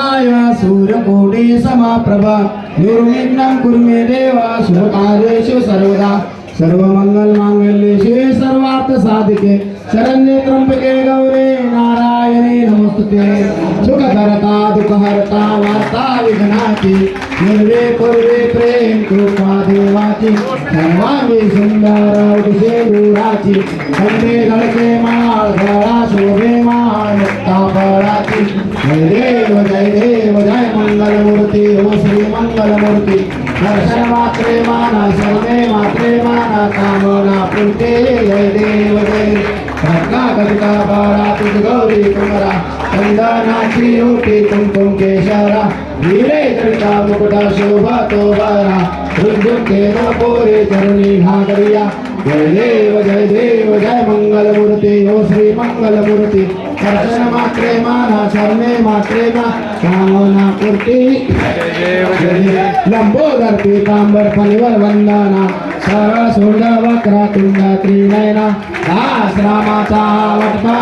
वक्रतुण्डाय सूर्यकोटी समाप्रभा। निर्विघ्नं कुरु मे देव शुभकार्येषु सर्वदा। सर्वमङ्गलमाङ्गल्येषु सर्वार्थसाधिके शरण्ये त्र्यम्बके गौरे नारायणे नमस्ते सुखकर्ता दुःखहर्ता वार्ता विघ्नाति। निर्वे कुर्वे प्रेम कृपा देवाची सर्वांगी सुंदर उठसे दुराची कंदे माळ गळा शोभे जय देव जय देव जय मंगलमूर्ती हो श्री मंगलमूर्ती दर्शन मात्रे माना सर्वे मात्रे माना कामना पुरते जय देव जय रत्ना कविता तुझ गौरी कुमरा चंदनाची ओटी कुंकुम केशरा वीरे कविता मुकुटा शोभा तो बारा रुद्र के घागरिया जय जय देव जय मंगल मूर्ती ओ श्री मंगल मूर्ती दर्शन मात्रे माना सर्वे लंबोदर पीतांबर फलिवर वंदना सारा सोड वक्रा तुंड त्रिनयना दास रामाचा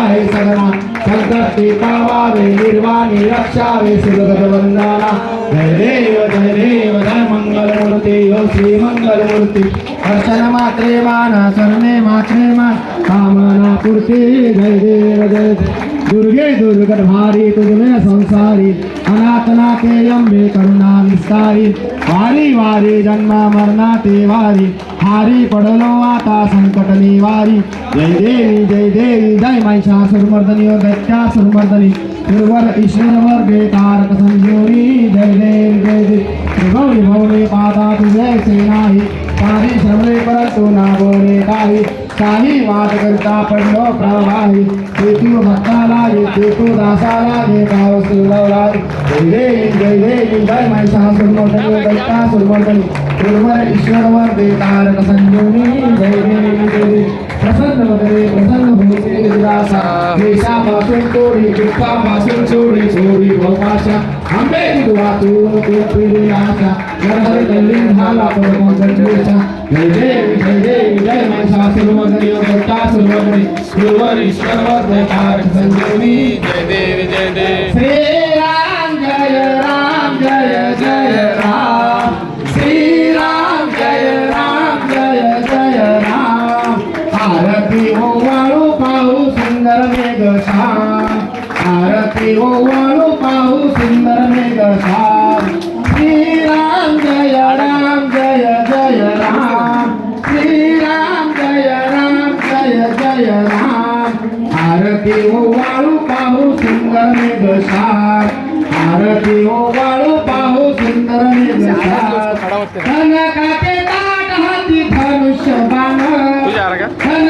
हे सगना संकष्टी पावावे निर्वाणी रक्षावे सुरगत वंदना जय देव जय देव जय मंगल मूर्ती ओ श्री मंगल मूर्ती दर्शन मात्रे माना सरणे मात्रे मा कामना पूर्ती। जय देव जय देव। दुर्गे दुर्गत भारी तुझमें संसारी अनाथ नाथे अंबे करुणा विस्तारी वारी वारी जन्म मरणा ते वारी, हारी पडलो आता संकट निवारी जय देवी जय देवी, जय महिषासुरमर्दनी व दैत्यासुरमर्दनी गुरुवर ईश्वर वर तारक संजीवनी जय देव जय देव। त्रिभुवनी भवने पादा काही काही वाद करता पडलो प्रवाही तेतू भक्ताला ये तेतू दासाला ये भाव सुलवला जय देवी जय देवी जय महिषासुरमर्दनी दैत्या सुरमर्दनी गुरुवर ईश्वरवर दे तारक संजीवनी जय देवी जय देवी प्रसन्न वदने, प्रसन्न होते निराशा देशापासून तोडी दुःखापासून चोरी चोरी भोपाशा आंबे वाचून तू पिढी तारक संजीवनी जय देव जय देव। श्री ओवाळू पाहू सुंदर निघसार आरती हो ओवाळू पाहू सुंदर निघसार धन काते ताट हाती धनुष्य बाण धन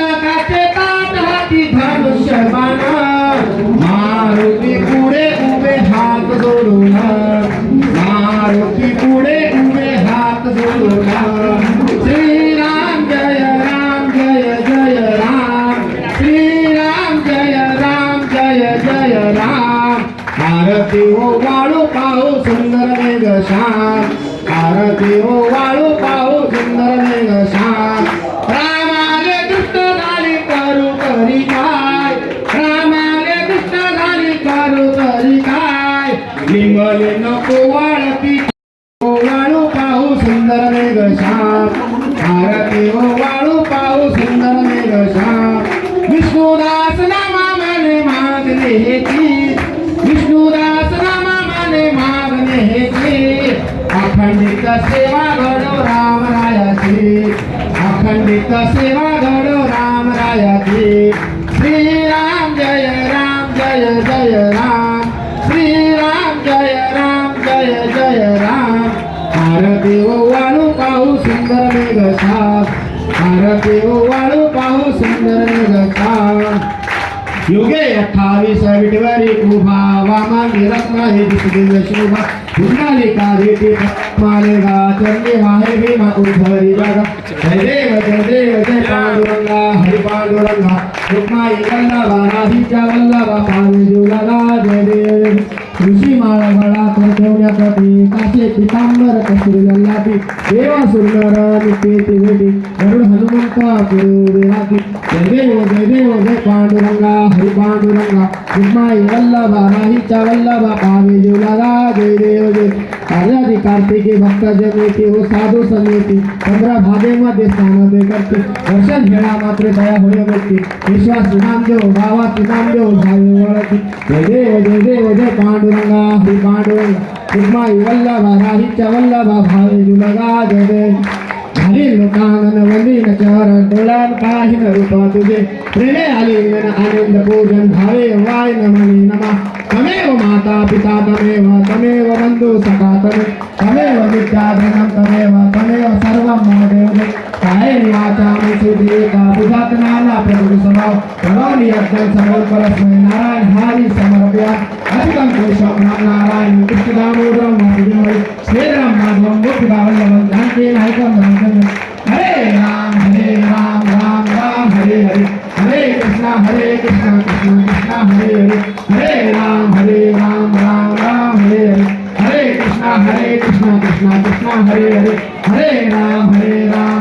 सुंदर मेघ आरती हो वाळू पाहू सुंदर मेघ श्याम रामाने दुष्ट झाली करू तरी काय रामाने दुष्ट झाली करू तरी काय लिंगले नको वाळती वाळू पाहू सुंदर मेघ श्याम आरती हो वाळू पाहू सुंदर मेघ श्याम विष्णुदास नामा माने मागले हेची अखंडित सेवा घडो राम रायाची अखंडित सेवा घडो राम रायाची श्रीराम जय राम जय जय राम श्रीराम जय राम जय जय राम आरती ओ वाळू पाहू सुंदर मेघ साप आरती ओ वाळू युगे अठ्ठावीस विटवरी उभा वामांगी रत्न हे दिसदिव्य शोभा पुंडलिका भेटी मालेगा चंदी माहे भीमा उद्धरी जगा। जय देव जय देव, जय पांडुरंगा, हरि पांडुरंगा। रुक्माई, वल्लभा नाहीच्या वल्लभा पाणी जुलगा जय देव। ऋषी माळा गळा तर ठेवण्यासाठी काचे पितांबर कसुरी लल्लाटी देवा सुरनर नित्य वेटी गरुड हनुमंत पुरुराती जय देव जय देव जय पांडुरंगा हरी पांडुरंगा उमाई वल्लभा राहीच्या वल्लभा कार्यादी कार्तिकी भक्त जमेती हो साधू समेती पंधरा देकर के दर्शन भेड़ा मात्र दया होय व्यक्ति। विश्वास नाम बाबा गावात नाम जो भावे वळती जय देव जय देव जय पांडुरंगा हरि पांडुरंगा। उमाई वल्लभ राही चवल्लभ भाई जुलगा, जय देव लोकांगन वंदीन चरण डोळ्यात काही न रूपा तुझे प्रेमे आलिंगन आनंद पूजन भावे वाय नमनी नमः तमेव माता पिता तमेव तमेव बंधु सखा तमे तमेव विद्याधनं तमेव तमेव सर्वं मम काय वाचा सुधे का बुधात नाना प्रभु स्वभाव करोनि यज्ञ समर्पणस्मै नारायण हरि समर्पया अधिकं कोशं राम नारायण कृष्ण दामोदरं वासुदेवं श्रीराम माधवं गोपिकावल्लभं जानकी नायकं रामचंद्रं हरे राम हरे राम राम राम, हरे हरे. हरे कृष्णा हरे कृष्णा कृष्णा कृष्णा, हरे हरे. हरे राम हरे राम राम राम, हरे हरे. हरे कृष्णा हरे कृष्णा कृष्णा कृष्णा, हरे हरे. हरे राम हरे राम